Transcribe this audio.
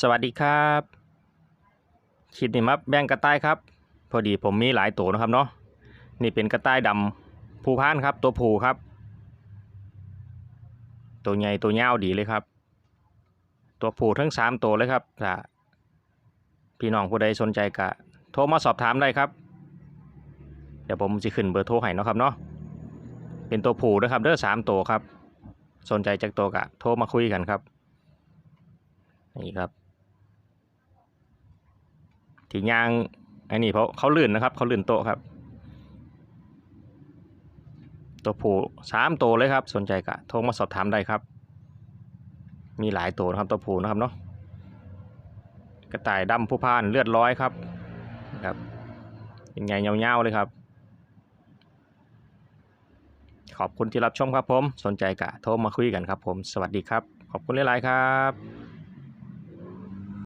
สวัสดีครับคลิดนี่มาแบ่งกระต่ายครับ พอดีผมมีหลายตัวนะครับเนาะนี่เป็นกระต่ายดำภูพานครับ ตัวผูครับ ตัวใหญ่ตัวยาวดีเลยครับ ตัวผูทั้งสามตัวเลยครับถ้าพี่น้องผู้ใดสนใจก็โทรมาสอบถามได้ครับ เดี๋ยวผมจะขึ้นเบอร์โทรให้เนาะครับเนาะเป็นตัวผูนะครับเด้อสามตัวครับ สนใจจากตัวกะโทรมาคุยกันครับนี่ครับ ที่ยางอันนี้เพราะเขาลื่นนะครับ เขาลื่นโต๊ะครับ ตัวผูสามตัวเลยครับ สนใจกะโทรมาสอบถามได้ครับ มีหลายตัวนะครับตัวผูนะครับเนาะกระต่ายดำผู้พานเลือดร้อยครับครับยังไงเงาๆเลยครับ ขอบคุณที่รับชมครับผม สนใจกะโทรมาคุยกันครับผม สวัสดีครับ ขอบคุณหลายๆครับ